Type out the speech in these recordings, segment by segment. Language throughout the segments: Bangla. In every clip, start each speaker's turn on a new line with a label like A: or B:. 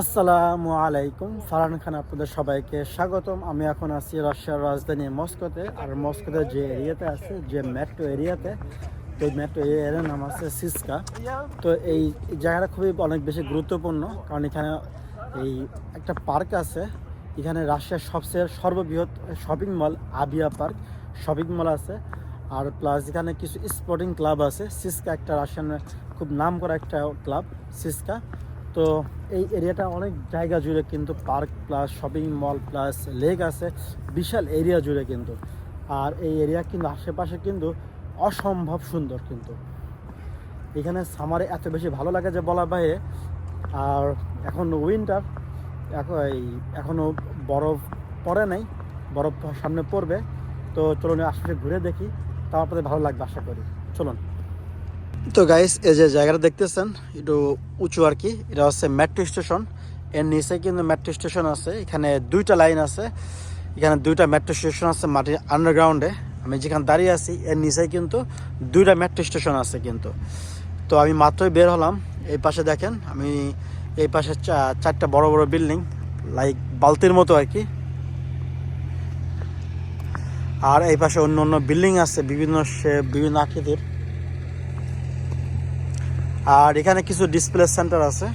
A: আসসালামু আলাইকুম। ফারহান খান আপনাদের সবাইকে স্বাগতম। আমি এখন আছি রাশিয়ার রাজধানী মস্কোতে। আর মস্কোতে যে এরিয়াতে আছে, যে মেট্রো এরিয়াতে, তো মেট্রো এরিয়ার নাম আছে সিসকা। তো এই জায়গাটা খুবই অনেক বেশি গুরুত্বপূর্ণ, কারণ এখানে এই একটা পার্ক আছে। এখানে রাশিয়ার সবচেয়ে সর্ববৃহৎ shopping mall Aviapark shopping mall আছে। আর প্লাস এখানে কিছু স্পোর্টিং ক্লাব আছে। সিসকা একটা রাশিয়ান খুব নাম করা একটা ক্লাব সিসকা। তো এই এরিয়াটা অনেক জায়গা জুড়ে কিন্তু park plus shopping mall plus lake আছে, বিশাল এরিয়া জুড়ে কিন্তু। আর এই এরিয়া কিন্তু আশেপাশে কিন্তু অসম্ভব সুন্দর কিন্তু। এখানে সামারে এত বেশি ভালো লাগে যে বলা বাইরে। আর এখন উইন্টার এখন এখনও বরফ পড়ে নাই, বরফ সামনে পড়বে। তো চলুন আশেপাশে ঘুরে দেখি, তাও আপনাদের ভালো লাগবে আশা করি। চলুন। তো গাইস এই যে জায়গাটা দেখতেছেন একটু উঁচু আর কি এটা হচ্ছে মেট্রো স্টেশনের নিচে কিন্তু মেট্রো স্টেশন আছে এখানে দুইটা লাইন আছে। এখানে দুইটা মেট্রো স্টেশন আছে মাটির আন্ডারগ্রাউন্ডে আমি যেখানে দাঁড়িয়ে আছি এর নিচে কিন্তু দুইটা মেট্রো স্টেশন আছে কিন্তু। তো আমি মাত্রই বের হলাম এই পাশে দেখেন আমি এই পাশে চারটা বড় বড় বিল্ডিং লাইক বালতির মতো আর কি। আর এই পাশে অন্য অন্য বিল্ডিং আছে বিভিন্ন shape, বিভিন্ন আকৃতির। আর এখানে কিছু ডিসপ্লে সেন্টার আছে।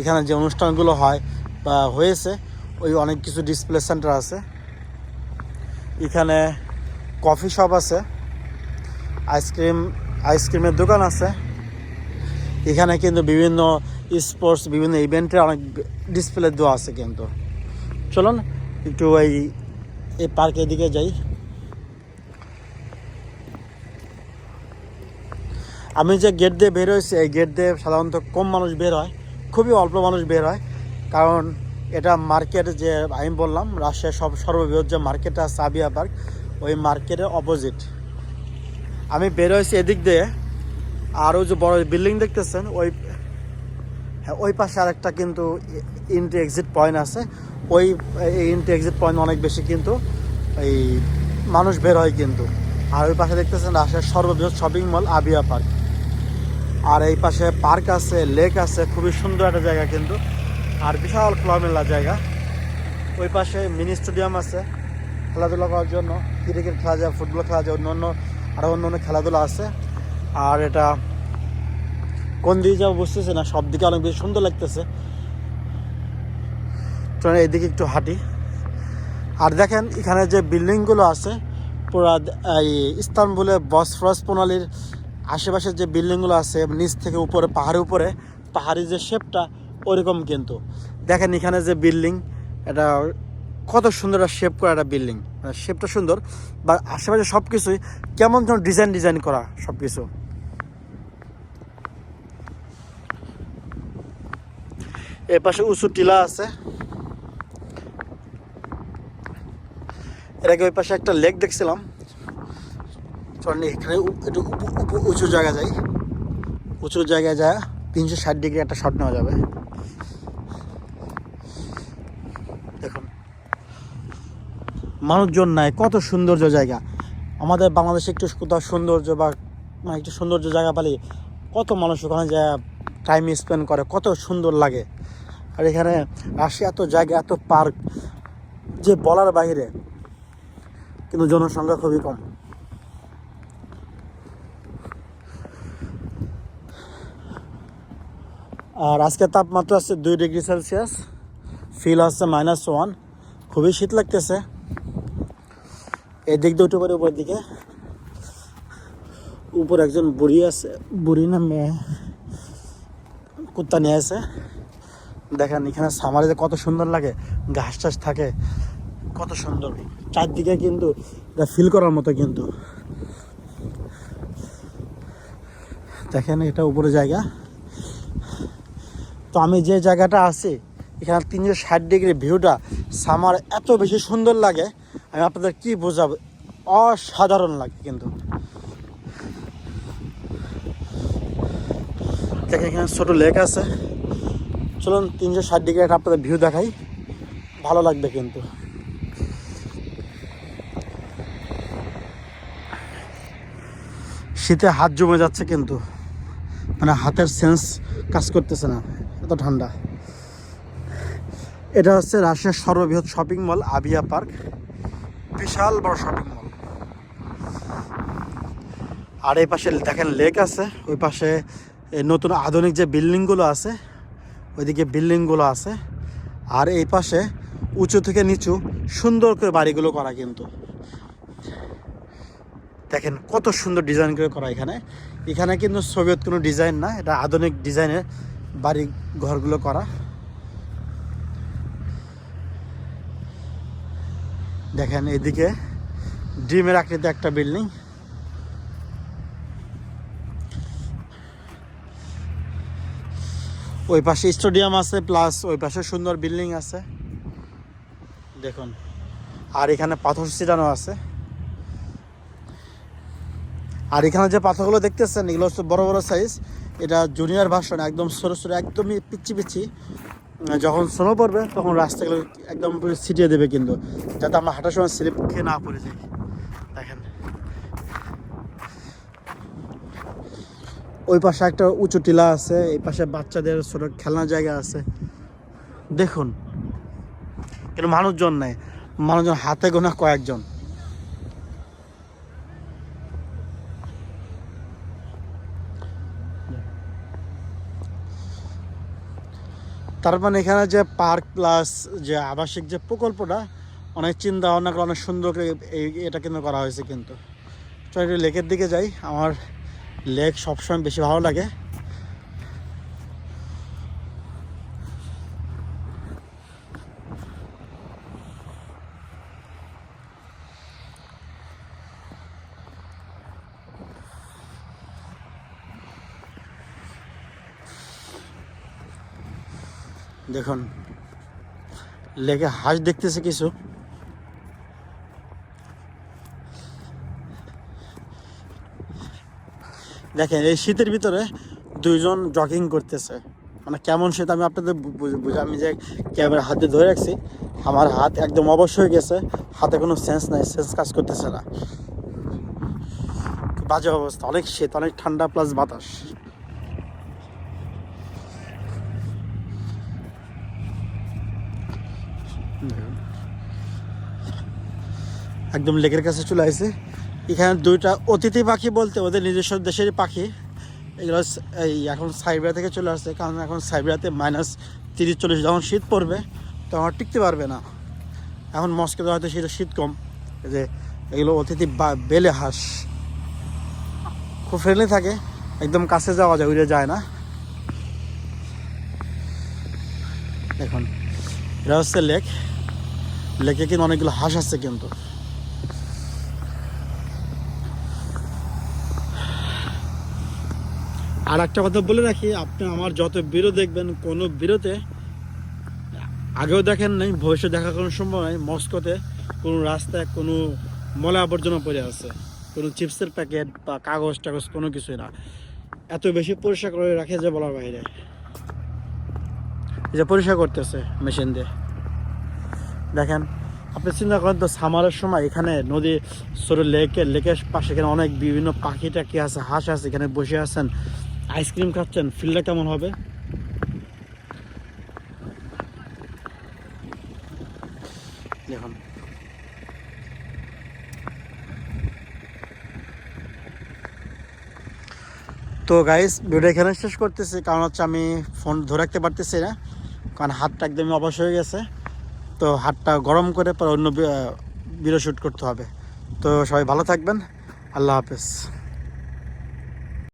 A: এখানে যে অনুষ্ঠানগুলো হয় বা হয়েছে, ওই অনেক কিছু ডিসপ্লে সেন্টার আছে। এখানে কফি শপ আছে আইসক্রিম আইসক্রিমের দোকান আছে। এখানে কিন্তু বিভিন্ন স্পোর্টস বিভিন্ন ইভেন্টের অনেক ডিসপ্লে দেওয়া আছে কিন্তু। চলুন, একটু এই এই পার্কের দিকে যাই। আমি যে গেট দিয়ে বের হয়েছি, এই গেট দিয়ে সাধারণত কম মানুষ বের হয়, খুবই অল্প মানুষ বের হয়। কারণ এটা মার্কেট যে আমি বললাম, রাশিয়ার সব সর্ববৃহৎ যে মার্কেটটা আছে আবিয়া পার্ক, ওই মার্কেটের অপোজিট আমি বের হয়েছি এদিক দিয়ে, আর ওই যে বড় বিল্ডিং দেখতেছেন, ওই হ্যাঁ ওই পাশে আরেকটা কিন্তু ইন্ট্রি এক্সিট পয়েন্ট আছে। ওই ইন্ট্রি এক্সিট পয়েন্ট অনেক বেশি কিন্তু এই মানুষ বের হয় কিন্তু। আর ওই পাশে দেখতেছেন রাশিয়ার সর্ববৃহৎ শপিং মল আবিয়া পার্ক। আর এই পাশে পার্ক আছে, লেক আছে, খুবই সুন্দর একটা জায়গা কিন্তু। আর বিশাল খোলামেলা জায়গা। ওই পাশে মিনি স্টেডিয়াম আছে, খেলাধুলা করার জন্য। ক্রিকেট খেলা যায়, ফুটবল খেলা যায় অন্য অন্য আরও অন্য অন্য খেলাধুলা আছে। আর এটা কোন দিকে যাব বুঝতেছে না, সব দিকে অনেক বেশি সুন্দর লাগতেছে। চলেন এইদিকে একটু হাঁটি। আর দেখেন, এখানে যে বিল্ডিংগুলো আছে, পুরা এই ইস্তানবুলে বসফরাস প্রণালীর আশেপাশে যে বিল্ডিংগুলো আছে, নিচ থেকে উপরে, পাহাড়ের উপরে, পাহাড়ি যে শেপটা ওরকম কিন্তু। দেখেন এখানে যে বিল্ডিং, এটা কত সুন্দর একটা শেপ করা একটা বিল্ডিং। শেপটা সুন্দর বা আশেপাশে সব কিছুই কেমন যেন ডিজাইন ডিজাইন করা সব কিছু এর পাশে উঁচু টিলা আছে। এর আগে ওই পাশে একটা লেক দেখছিলাম। চলেন এখানে একটু উঁচু জায়গা যাই। উঁচু জায়গায় যায় তিনশো ষাট ডিগ্রি একটা শট নেওয়া যাবে। দেখুন। মানুষজন নাই, কত সৌন্দর্য জায়গা। আমাদের বাংলাদেশে একটু কোথাও সৌন্দর্য বা মানে একটু সৌন্দর্য জায়গা পালি কত মানুষ ওখানে যা টাইম স্পেন্ড করে, কত সুন্দর লাগে। আর এখানে আসে এত জায়গা, এত পার্ক যে বলার বাইরে, কিন্তু জনসংখ্যা খুবই কম। আর আজকে তাপমাত্রা আছে দুই ডিগ্রি সেলসিয়াস। ফিল হচ্ছে মাইনাস ওয়ান খুবই শীত লাগতেছে। এদিক দিক দিয়ে উঠে পড়ে উপরের দিকে। উপর একজন বুড়ি আছে, বুড়ি না মেয়ে কুত্তা নিয়ে আছে দেখেন এখানে সামারে কত সুন্দর লাগে, ঘাস টাস থাকে, কত সুন্দর। চারদিকে কিন্তু এটা ফিল করার মতো কিন্তু। দেখেন এটা উপরে জায়গা। তো আমি যে জায়গাটা আছি, এখানে তিনশো ষাট ডিগ্রি ভিউটা সামার এত বেশি সুন্দর লাগে, আমি আপনাদের কি বোঝাবো? অসাধারণ লাগে কিন্তু। দেখেন এখানে ছোটো লেক আছে। চলুন তিনশো ষাট ডিগ্রি একটা আপনাদের ভিউ দেখাই। ভালো লাগবে কিন্তু। শীতে হাত জমে যাচ্ছে কিন্তু। মানে হাতের সেন্স কাজ করতেছে না। এত ঠান্ডা। এটা হচ্ছে রাশিয়ার সর্ববৃহৎ শপিং মল আবিয়া পার্ক। বিশাল বড় শপিং মল আর এই পাশে দেখেন লেক আছে, ওই পাশে নতুন আধুনিক যে বিল্ডিংগুলো আছে, ওইদিকে বিল্ডিংগুলো আছে। আর এই পাশে উঁচু থেকে নিচু সুন্দর করে বাড়িগুলো করা কিন্তু। দেখেন কত সুন্দর ডিজাইন করে করা এখানে। এখানে কিন্তু সোভিয়েত কোনো ডিজাইন না, এটা আধুনিক ডিজাইনের বাড়ি ঘরগুলো করা। দেখেন এদিকে ডিমের আকৃতি একটা বিল্ডিং। ওই পাশে স্টেডিয়াম আছে, প্লাস ওই পাশে সুন্দর বিল্ডিং আছে। দেখুন, আর এখানে পাথর ছিটানো আছে। আর এখানে যে পাথরগুলো দেখতেছেন, এগুলো হচ্ছে বড় বড় সাইজ এটা জুনিয়র ভার্সন, একদম ছোটো ছোটো একদমই পিচ্ছি পিচ্ছি যখন স্নো পড়বে, তখন রাস্তাগুলো একদম ছিটিয়ে দেবে কিন্তু, যাতে আমরা হাঁটার সময় স্লিপ খেয়ে না পড়ে যাই। দেখেন। ওই পাশে একটা উঁচু টিলা আছে, এই পাশে বাচ্চাদের ছোট খেলনার জায়গা আছে। দেখুন, কিন্তু মানুষজন নেই, মানুষজন হাতে গোনা কয়েকজন। তার মানে এখানে যে পার্ক প্লাস যে আবাসিক যে প্রকল্পটা, অনেক চিন্তা ভাবনা করে, অনেক সুন্দর করে এই, এটা কিন্তু করা হয়েছে কিন্তু। তো একটু লেকের দিকে যাই, আমার লেক সবসময় বেশি ভালো লাগে। দেখুন লেগে হাঁস দেখতেছে কিছু। দেখেন, এই শীতের ভিতরে দুইজন জগিং করতেছে। মানে কেমন শীত আমি আপনাদের বুঝে আমি যে ক্যামেরা হাতে ধরে রাখছি, আমার হাত একদম অবশ হয়ে গেছে, হাতে কোনো সেন্স নাই সেন্স কাজ করতেছে না। বাজে অবস্থা, অনেক শীত, অনেক ঠান্ডা প্লাস বাতাস। একদম লেকের কাছে চলে আসছে এখানে দুইটা অতিথি পাখি বলতে ওদের নিজস্ব দেশেরই পাখি। এগুলো এই এখন সাইবেরিয়া থেকে চলে আসছে, কারণ এখন সাইবেরিয়াতে মাইনাস তিরিশ, চল্লিশ যখন শীত পড়বে, তখন টিকতে পারবে না। এখন মস্কোতে হয়তো সেটা শীত কম। যে এগুলো অতিথি বেলে হাঁস খুব ফ্রেন্ডলি থাকে, একদম কাছে যাওয়া যায়, উড়ে যায় না দেখুন এটা হচ্ছে লেক। লেকে কিন্তু অনেকগুলো হাঁস আছে কিন্তু। আর একটা কথা বলে রাখি, আপনি আমার যত বিরো দেখবেন, কোনো বিরোতে আগেও দেখেন নাই ভবিষ্যৎ দেখা কোনো সম্ভব নাই, মস্কোতে কোনো রাস্তায় কোনো ময়লা আবর্জনা পড়ে আছে। কোনো চিপসের প্যাকেট বা কাগজ টাগজ কোনো কিছুই না। এত বেশি পরিষ্কার করে রাখে যে বলার বাইরে। যে পরিষ্কার করতেছে মেশিন দিয়ে। দেখেন, আপনি চিন্তা করেন তো, সামারের সময় এখানে নদী ছোট লেকের লেকের পাশে এখানে অনেক বিভিন্ন পাখি টাকি আছে, হাঁস আছে, এখানে বসে আছেন। আইসক্রিম খাচ্ছেন ফিলটা কেমন হবে? দেখুন। তো গাইস ভিডিও এখানে শেষ করতেছি, কারণ হচ্ছে আমি ফোন ধরে রাখতে পারতেছি না। কারণ হাতটা একদমই অবশ হয়ে গেছে। তো হাতটা গরম করে পরে অন্য ভিডিও শ্যুট করতে হবে। তো সবাই ভালো থাকবেন। আল্লাহ হাফেজ।